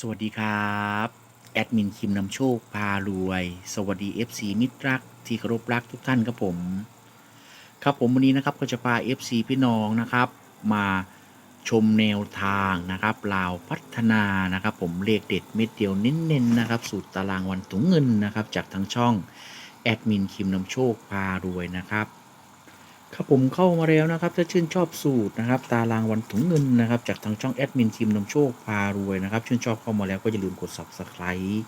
สวัสดีครับ แอดมินคิมนำโชคพารวย สวัสดี FC มิตรรักที่เคารพรักทุกท่านครับผม ครับผมวันนี้นะครับก็จะพา FC พี่น้องนะครับ มาชมแนวทางนะครับลาวพัฒนานะครับผมเลขเด็ดเม็ดเดียวเน้นๆนะครับสูตรตารางวันถุงเงินนะครับจากทางช่องแอดมินคิมนำโชคพารวยนะครับ ครับผมเข้ามาแล้วนะครับ ถ้าชื่นชอบสูตรนะครับ ตารางวันถุงเงินนะครับ จากทางช่องแอดมินทีมนำโชคพารวยนะครับ ชื่นชอบเข้ามาแล้วก็อย่าลืมกด subscribe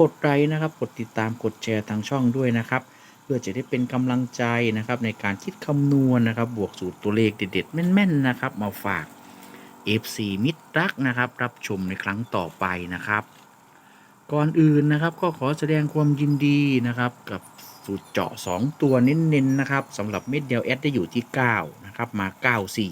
กดไลค์นะครับ กดติดตามกดแชร์ทางช่องด้วยนะครับ เพื่อจะได้เป็นกำลังใจนะครับ ในการคิดคำนวณนะครับ บวกสูตรตัวเลขเด็ดๆ แม่นๆนะครับ มาฝาก FC มิตรรักนะครับ รับชมในครั้งต่อไปนะครับ ก่อนอื่นนะครับก็ขอแสดงความยินดีนะครับกับสูตรเจาะ 2 ตัวเน้นๆนะครับสำหรับเม็ดเดียวแอดได้อยู่ที่ 9 นะครับ มา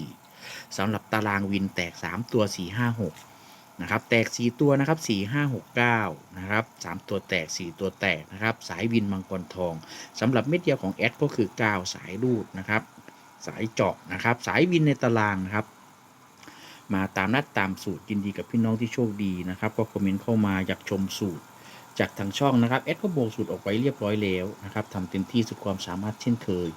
94สำหรับตารางวินแตก 3 ตัว 4 5 6 นะครับ แตก 4 ตัวนะครับ 4 5 6 9 นะครับ 3 ตัวแตก 4 ตัวแตกนะครับ สายวินมังกรทองสำหรับเม็ดเดียวของแอดก็คือ 9 สายรูดนะครับ สายเจาะนะครับ สายวินในตารางนะครับ มาตามนัดตามสูตรยินดีกับพี่น้องที่โชคดีนะครับ ก็คอมเมนต์เข้ามาอยากชมสูตร จากทางช่องนะครับแอดก็โบกสูตรออกไว้เรียบร้อยแล้วนะครับทำเต็มที่สุดความสามารถเช่นเคย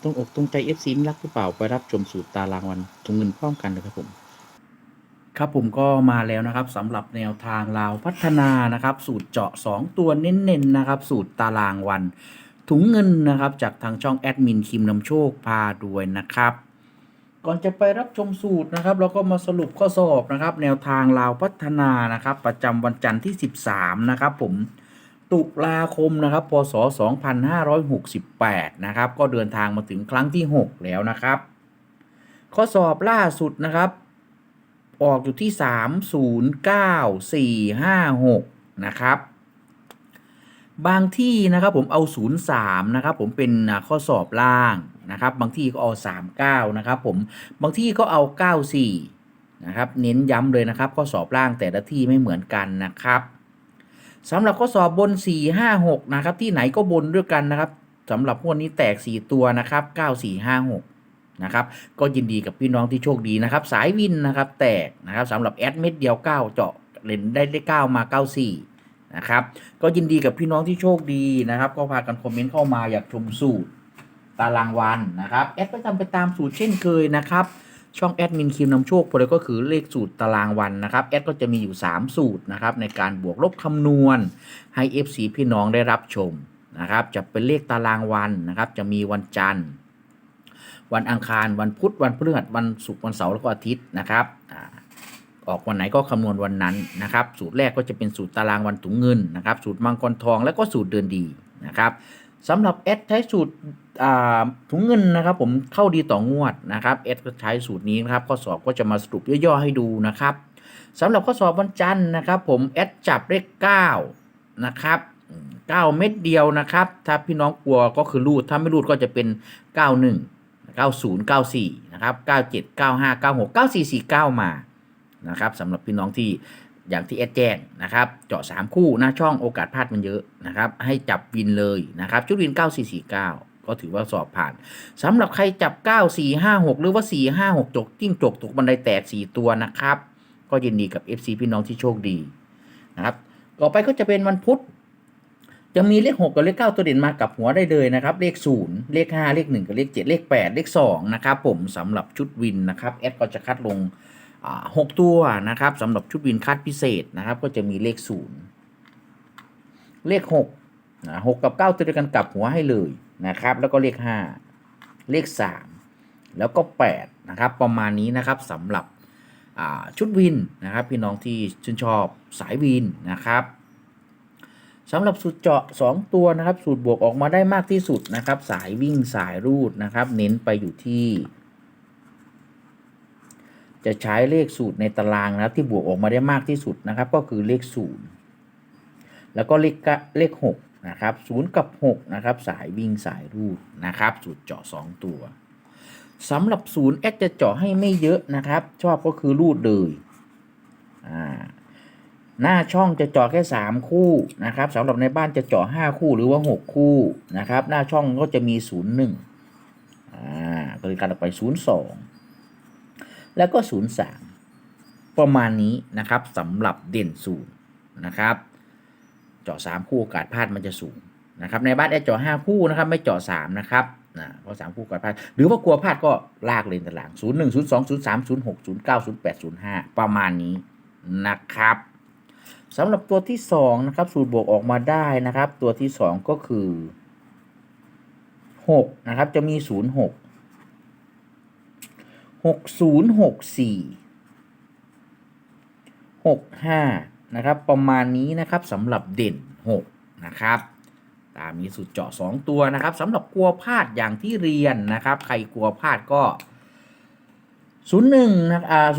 ตรงอกตรงใจ FC ไม่รักหรือเปล่าไปรับชมสูตรตารางวันทุงเงินพร้อมกันนะครับผมครับผมก็มาแล้วนะครับสำหรับแนวทางลาวพัฒนานะครับ สูตรเจาะ 2 ตัวเน้นๆนะครับ สูตรตารางวัน ถุงเงินนะครับ จากทางช่องแอดมินคิมนำโชคพาด้วยนะครับ ก่อนจะไปรับชมสูตรนะครับ เราก็มาสรุปข้อสอบนะครับ แนวทางลาวพัฒนานะครับ ประจำวันจันทร์ที่ 13 นะครับผมตุลาคมนะครับ พศ 2568 นะครับ ก็เดินทางมาถึงครั้งที่ 6 แล้วนะครับ ข้อสอบล่าสุดนะครับ ออกอยู่ที่ 309456 นะครับ บางที่นะครับผมเอา 03 นะครับผมเป็นข้อสอบล่าง นะครับบางที่ก็เอา 39 นะครับผมบางที่ก็เอา 94 นะครับเน้นย้ำเลยนะครับข้อสอบล่างแต่ละที่ไม่เหมือนกันนะครับสำหรับข้อสอบบน 4 5 6 นะครับ ที่ไหนก็บนด้วยกันนะครับสำหรับพวกนี้แตก 4 ตัวนะครับ 9 4 5 6 นะครับ ก็ยินดีกับพี่น้องที่โชคดีนะครับ สายวินนะครับ แตกนะครับสำหรับแอดเม็ดเดียว 9 เจาะเล่นได้ได้ 9 มา 94 นะครับ ก็ยินดีกับพี่น้องที่โชคดีนะครับ ก็พากันคอมเมนต์เข้ามาอยากชมสูตร ตารางวันนะครับแอดก็ทำไปตามสูตรเช่นเคยนะครับช่องแอดมินคิมนำโชคพอดีก็คือเลขสูตรตารางวันนะครับแอดก็จะมีอยู่ 3 สูตรนะครับในการบวกลบคำนวณให้ FC พี่น้องได้รับชมนะครับจะเป็นเลขตารางวันนะครับจะมีวันจันทร์ วันอังคารวันพุธวันพฤหัสวันศุกร์วันเสาร์แล้วก็อาทิตย์นะครับอออกวันไหนก็คำนวณวันนั้นนะครับ สูตรแรกก็จะเป็นสูตรตารางวันถุงเงินนะครับ สูตรมังกรทองแล้วก็สูตรเดือนดีนะครับ สำหรับแอดใช้สูตรถุงเงินนะครับ ผมเข้าดีต่องวดนะครับแอดก็ใช้สูตรนี้นะครับข้อสอบก็จะมาสรุปย่อๆให้ดูนะครับสำหรับข้อสอบวันจันทร์นะครับ ผมแอดจับเลข9นะครับ9 เม็ดเดียวนะครับ ถ้าพี่น้องกลัวก็คือรูด ถ้าไม่รูดก็จะเป็น 91 90 94 นะครับ 97 95 96 94 49 มานะครับสำหรับพี่น้องที่ อย่างที่แอดแจ้งนะครับ เจาะ 3 คู่หน้าช่องโอกาสพลาดมันเยอะนะครับ ให้จับวินเลยนะครับ ชุดวิน 9449 ก็ถือว่าสอบผ่านสำหรับใครจับ 9456 หรือว่า 456 จกจิ้งจกตกบันไดแตก 4 ตัวนะครับ ก็ยินดีกับ FC พี่น้องที่โชคดีนะครับ ต่อไปก็จะเป็นวันพุธจะมีเลข 6 กับเลข 9 ตัวเด่นมากับหัวได้เลยนะครับ เลข 0 เลข 5 เลข 1 กับเลข 7 เลข 8 เลข 2 นะครับผมสำหรับชุดวินนะครับแอดก็จะคัดลง อ่า6ตัวนะครับสำหรับชุดวินคัดพิเศษนะครับ ก็จะมีเลข0เลข6นะ6กับ9ตัวเดียวกันกลับหัวให้เลยนะครับ แล้วก็เลข5เลข3แล้วก็8นะครับ ประมาณนี้นะครับสำหรับชุดวินนะครับพี่น้องที่ชื่นชอบสายวินนะครับสำหรับสูตรเจาะ 2 ตัวนะครับ สูตรบวกออกมาได้มากที่สุดนะครับ สายวิ่งสายรูดนะครับ เน้นไปอยู่ที่ จะใช้เลขสูตรในตารางนะครับที่บวกออกมาได้มากที่สุดนะครับ ก็คือเลขศูนย์แล้วก็เลขกะเลข6นะครับ0กับ6นะครับสายวิ่งสายรูดนะครับสูตรเจาะ 2 ตัวสำหรับศูนย์แอดจะเจาะให้ไม่เยอะนะครับ ชอบก็คือรูดเลยอ่าหน้าช่องจะเจาะแค่ 3 คู่นะครับสำหรับในบ้านจะเจาะ5คู่หรือว่า 6 คู่นะครับ หน้าช่องก็จะมี 0 1อ่าก็เลยการออกไป 0 2 แล้วก็ 0 3 ประมาณนี้นะครับสำหรับเด่นศูนย์นะครับเจาะ3คู่โอกาสพลาดมันจะสูงนะครับในบ้านแอดเจาะ5คู่นะครับไม่เจาะ3นะครับนะเพราะ3คู่โอกาสพลาดหรือว่ากลัวพลาดก็ลากเลนตาราง 0 1 0 2 0 3 0 6 0 9 0 8 0 5 ประมาณนี้นะครับสำหรับตัวที่2นะครับสูตรบวกออกมาได้นะครับ ตัวที่ 2 ก็คือ6นะครับจะมี 0 6 6 0 6 4 6 5 นะครับ ประมาณนี้นะครับสำหรับเด่น 6 นะครับ ตามนี้สุดเจาะ 2 ตัวนะครับสำหรับกลัวพลาดอย่างที่เรียนนะครับ ใครกลัวพลาดก็ 01นะอ่า06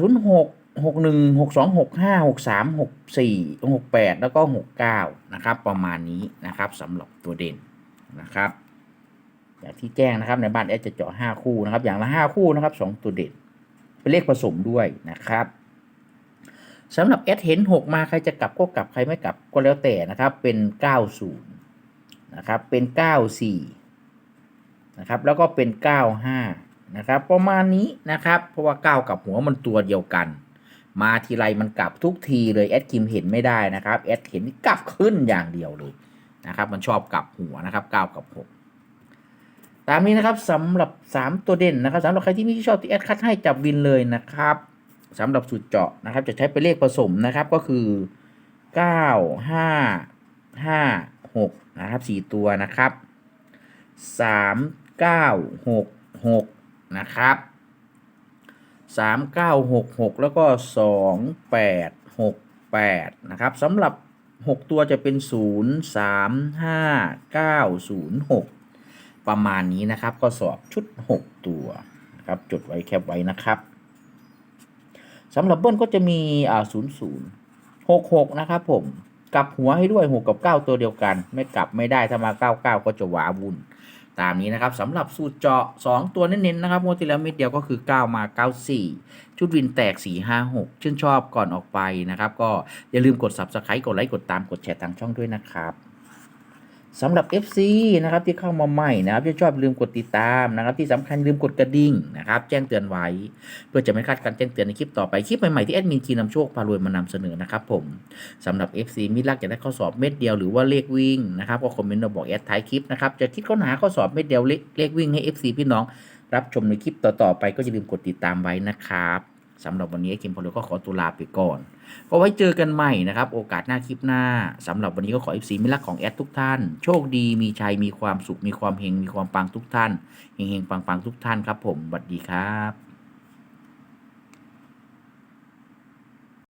61 62 65 63 64 68 แล้วก็ 69 นะครับ ประมาณนี้นะครับสำหรับตัวเด่นนะครับ อย่างที่แจ้งนะครับ ในบ้านแอดจะเจาะ5คู่นะครับ อย่างละ5คู่นะครับ2ตัวเด่นเป็นเลขผสมด้วยนะครับสำหรับแอดเห็น6มาใครจะกลับก็กลับใครไม่กลับก็แล้วแต่นะครับ เป็น90นะครับ เป็น94นะครับ แล้วก็เป็น95นะครับ ประมาณนี้นะครับ เพราะว่า9กับหัวมันตัวเดียวกันมาทีไรมันกลับทุกทีเลยแอดคิมเห็นไม่ได้นะครับแอดเห็นกลับขึ้นอย่างเดียวเลยนะครับ มันชอบกลับหัวนะครับ9กับ6 ตามนี้นะครับสำหรับ 3 ตัวเด่นนะครับสำหรับใครที่ไม่ชอบที่แอดคัดให้จับวินเลยนะครับสำหรับสูตรเจาะนะครับ จะใช้เป็นเลขผสมนะครับก็คือ 9 5 5 6 นะครับ 4 ตัวนะครับ 3 9 6 6 นะครับ 3 9 6 6 แล้วก็ 2 8 6 8 นะครับสำหรับ 6 ตัวจะเป็น 0 3 5 9 0 6 ประมาณนี้นะครับ ก็สอบชุด 6 ตัวนะครับจดไว้แคปไว้นะครับสำหรับเบิ้ลก็จะมีอ่า0 0 6 6นะครับผมกลับหัวให้ด้วย6กับ9ตัวเดียวกัน ไม่กลับไม่ได้ถ้ามา99ก็จะหวาวุ่นตามนี้นะครับสำหรับสูตรเจาะ 2 ตัวเน้นๆนะครับงวดที่แล้วเม็ดเดียวก็คือ 9 มา 94 ชุดวินแตก 4 5 6 ชื่นชอบก่อนออกไปนะครับ ก็อย่าลืมกด Subscribe กดไลค์กดตามกดแชร์ทางช่องด้วยนะครับ สำหรับ FC นะครับที่เข้ามาใหม่นะครับที่ชอบอย่าลืมกดติดตามนะครับที่สำคัญลืมกดกระดิ่งนะครับแจ้งเตือนไว้ เพื่อจะไม่พลาดการแจ้งเตือนในคลิปต่อไปคลิปใหม่ๆที่แอดมินคีนำโชคพารวยมานำเสนอนะครับผมสำหรับ FC มิตรรักอยากได้ข้อสอบเม็ดเดียวหรือว่าเลขวิ่งนะครับก็คอมเมนต์มาบอกแอดท้ายคลิปนะครับจะคิดค้นหาข้อสอบเม็ดเดียวเลเลขวิ่งให้ FC พี่น้อง รับชมในคลิปต่อๆไปก็อย่าลืมกดติดตามไว้นะครับ สำหรับวันนี้คิมพอลก็ขอตัวลาไปก่อน ก็ไว้เจอกันใหม่นะครับ โอกาสหน้าคลิปหน้าสำหรับวันนี้ก็ขอ FC มิลักของแอดทุกท่าน โชคดีมีชัยมีความสุขมีความเฮงมีความปังทุกท่านเฮงเฮงปังปังทุกท่านครับผมสวัสดีครับ